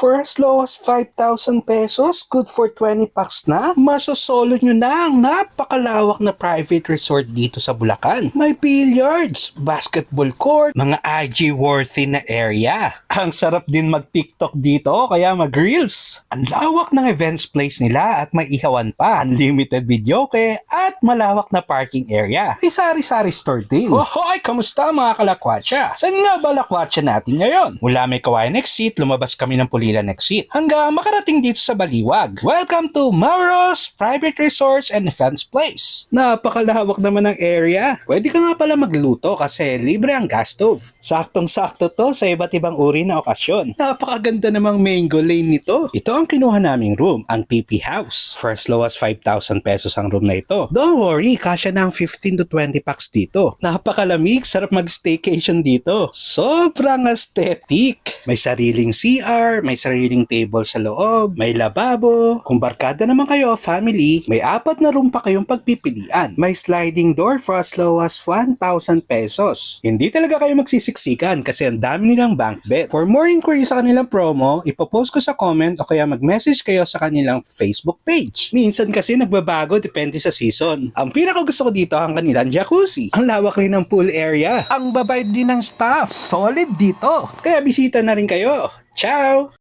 For as low as 5,000 pesos, good for 20 packs na, masosolo nyo na ang napakalawak na private resort dito sa Bulacan. May billiards, basketball court, mga IG-worthy na area. Ang sarap din mag-TikTok dito, kaya mag-reels. Ang lawak ng events place nila at may ihawan pa. Unlimited videoke at malawak na parking area. May sari-sari store din. Hohoy, kamusta mga kalakwatsa? Saan nga ba lakwatsa natin ngayon? Mula may kawayan exit, lumabas kami ng Pulilan exit hanggang makarating dito sa Baliwag. Welcome to Mauros Private Resorts and Events Place. Napakalawak naman ng area. Pwede ka nga pala magluto kasi libre ang gas stove. Saktong-sakto to sa iba't ibang uri na okasyon. Napakaganda namang mango lane nito. Ito ang kinuha naming room, ang PP House. First low as 5,000 pesos ang room na ito. Don't worry, kasya na ang 15 to 20 packs dito. Napakalamig, sarap mag-staycation dito. Sobrang aesthetic. May sariling CR, may sariling table sa loob, may lababo. Kung barkada naman kayo, family, may apat na room pa kayong pagpipilian. May sliding door for as low as 1,000 pesos. Hindi talaga kayo magsisiksikan kasi ang dami nilang bank bed. For more inquiries sa kanilang promo, ipopost ko sa comment o kaya mag-message kayo sa kanilang Facebook page. Minsan kasi nagbabago depende sa season. Ang pinaka gusto ko dito ang kanilang jacuzzi. Ang lawak rin ng pool area. Ang babayad din ng staff. Solid dito. Kaya bisita na rin kayo. Ciao!